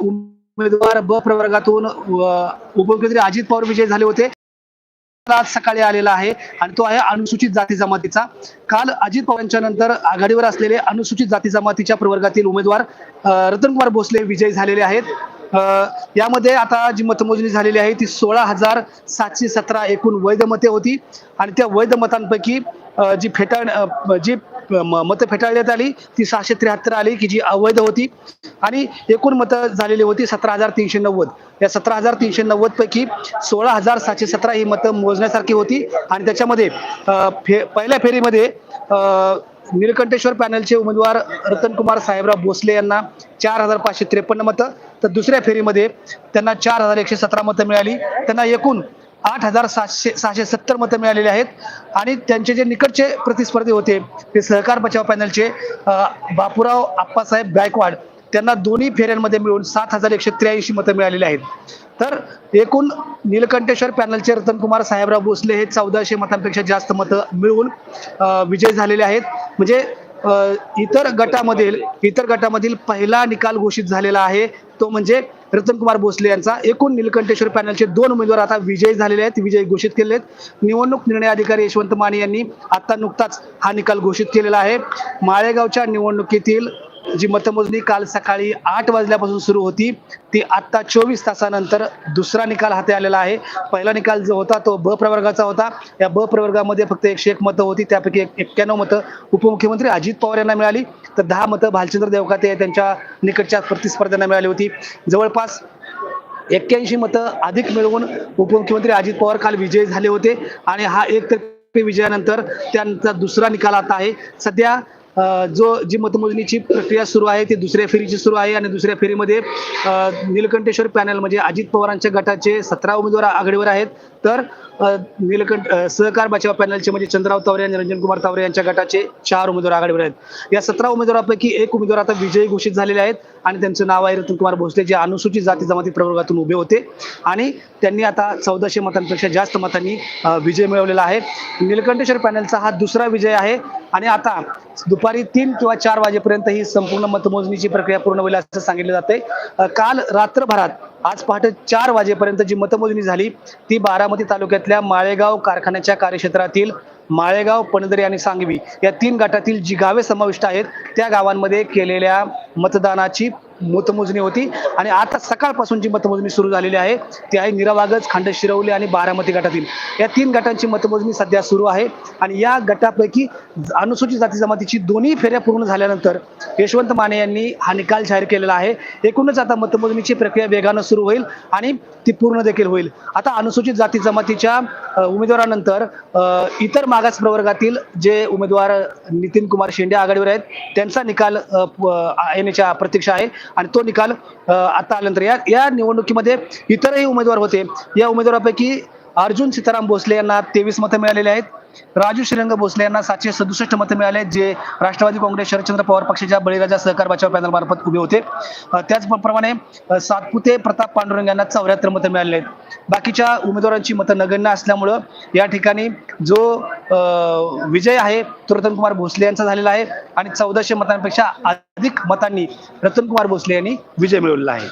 उमेदवार ब प्रवर्गातून उपमुख्यमंत्री अजित पवार विजय झाले होते. आज सकाळी आलेला आहे आणि तो आहे अनुसूचित जाती जमातीचा. काल अजित पवारांच्या नंतर आघाडीवर असलेले अनुसूचित जाती जमातीच्या प्रवर्गातील उमेदवार रतनकुमार भोसले विजयी झालेले आहेत. यामध्ये आता जी मतमोजणी झालेली आहे ती सोळा हजार सातशे सतरा एकूण वैध मते होती. आणि त्या वैध मतांपैकी जी फेटाळ जी मतं फेटाळण्यात आली. ती सहाशे त्र्याहत्तर आली की जी अवैध होती. आणि एकूण मतं झालेली होती सतरा हजार तीनशे नव्वद. या सतरा हजार तीनशे नव्वद पैकी सोळा हजार सातशे सतरा ही मतं मोजण्यासारखी होती. आणि त्याच्यामध्ये फे पहिल्या फेरीमध्ये अ, निलकंठेश्वर पॅनलचे उमेदवार रतनकुमार साहेबराव भोसले यांना चार हजार पाचशे त्रेपन्न मतं. तर दुसऱ्या फेरीमध्ये त्यांना चार हजार एकशे सतरा मतं मिळाली. त्यांना एकूण आठ हजार सातशे सहाशे सत्तर मतं मिळालेले आहेत. आणि त्यांचे जे निकटचे प्रतिस्पर्धी होते ते सहकार बचाव पॅनलचे बापूराव आप्पासाहेब गायकवाड त्यांना दोन्ही फेऱ्यांमध्ये मिळून सात हजार एकशे त्र्याऐंशी मतं मिळालेली आहेत. तर एकूण नीलकंठेश्वर पॅनलचे रतनकुमार साहेबराव भोसले हे चौदाशे मतांपेक्षा जास्त मतं मिळवून विजय झालेले आहेत. म्हणजे इतर गटामधील इतर गटामधील पहिला निकाल घोषित झालेला आहे. तो म्हणजे रतनकुमार भोसले यांचा. एकूण निलकंठेश्वर पॅनलचे दोन उमेदवार आता विजयी झालेले आहेत विजयी घोषित केले आहेत. निवडणूक निर्णय अधिकारी यशवंत माने यांनी आता नुकताच हा निकाल घोषित केलेला आहे. माळेगावच्या निवडणुकीतील जी मतमोजणी काल सकाळी आठ वाजल्यापासून सुरू होती ती आत्ता चोवीस तासानंतर दुसरा निकाल हाती आलेला आहे. पहिला निकाल जो होता तो ब प्रवर्गाचा होता. या ब प्रवर्गामध्ये फक्त एकशे एक मतं होती त्यापैकी एक एक्क्याण्णव मतं उपमुख्यमंत्री अजित पवार यांना मिळाली. तर दहा मतं भालचंद्र देवकाते त्यांच्या निकटच्या प्रतिस्पर्ध्यांना मिळाली होती. जवळपास एक्क्याऐंशी मतं अधिक मिळवून उपमुख्यमंत्री अजित पवार काल विजयी झाले होते. आणि हा एक तर विजयानंतर त्यांचा दुसरा निकाल आता आहे. सध्या जो जी मतमोजणीची प्रक्रिया सुरू आहे ती दुसऱ्या फेरीची सुरू आहे आणि दुसऱ्या फेरीमध्ये नीलकंठेश्वर पॅनल म्हणजे अजित पवारांच्या गटाचे सतरा उमेदवार आघाडीवर आहेत. तर नीलकंठ निलकंठ सहकार बचाव पॅनलचे म्हणजे चंद्रराव तावरे आणि रंजन कुमार तावरे यांच्या गटाचे चार उमेदवार आघाडीवर आहेत. या सतरा उमेदवारापैकी एक उमेदवार आता विजयी घोषित झालेले आहेत आणि त्यांचं नाव आहे रतनकुमार भोसले जे अनुसूचित जाती जमाती प्रवर्गातून उभे होते. आणि त्यांनी आता चौदाशे मतांपेक्षा जास्त मतांनी विजय मिळवलेला आहे. नीलकंठेश्वर पॅनलचा हा दुसरा विजय आहे. आणि आता दुपारी तीन किंवा चार वाजेपर्यंत ही संपूर्ण मतमोजणीची प्रक्रिया पूर्ण होईल असं सांगितलं जाते काल रात्रभरात आज पहाटे चार वाजेपर्यंत जी मतमोजणी झाली ती बारामती तालुक्यातल्या माळेगाव कारखान्याच्या कार्यक्षेत्रातील माळेगाव पणदरी आणि सांगवी या तीन गटातील जी गावे समाविष्ट आहेत त्या गावांमध्ये केलेल्या मतदानाची मतमोजणी होती. आणि आता सकाळपासून जी मतमोजणी सुरू झालेली आहे ती आहे निरावागज खांडशिरवली आणि बारामती गटातील. या तीन गटांची मतमोजणी सध्या सुरू आहे. आणि या गटापैकी अनुसूचित जाती जमातीची दोन्ही फेऱ्या पूर्ण झाल्यानंतर यशवंत माने यांनी हा निकाल जाहीर केलेला आहे. एकूणच आता मतमोजणीची प्रक्रिया वेगानं सुरू होईल आणि ती पूर्ण देखील होईल. आता अनुसूचित जाती जमातीच्या उमेदवारानंतर इतर मागास प्रवर्गातील जे उमेदवार नितीन कुमार शेंडे आघाडीवर आहेत त्यांचा निकाल येण्याच्या प्रतीक्षा आहे आणि तो निकाल आता आल्यानंतर या या निवडणुकीमध्ये इतरही उमेदवार होते. या उमेदवारापैकी अर्जुन सीताराम भोसले यांना तेवीस मतं मिळालेली आहेत. राजू श्रीरंग भोसले यांना सातशे सदुसष्ट मतं मिळाले जे राष्ट्रवादी काँग्रेस शरदचंद्र पवार पक्षाच्या बळीराजा सहकार बचाव पॅनल मार्फत उभे होते. त्याचप्रमाणे सातपुते प्रताप पांडुरंग यांना चौऱ्याहत्तर मतं मिळाले. आहेत बाकीच्या उमेदवारांची मतं नगण्य असल्यामुळं या ठिकाणी जो विजय आहे तो रतनकुमार भोसले यांचा झालेला आहे. आणि चौदाशे मतांपेक्षा अधिक मतांनी रतनकुमार भोसले यांनी विजय मिळवलेला आहे.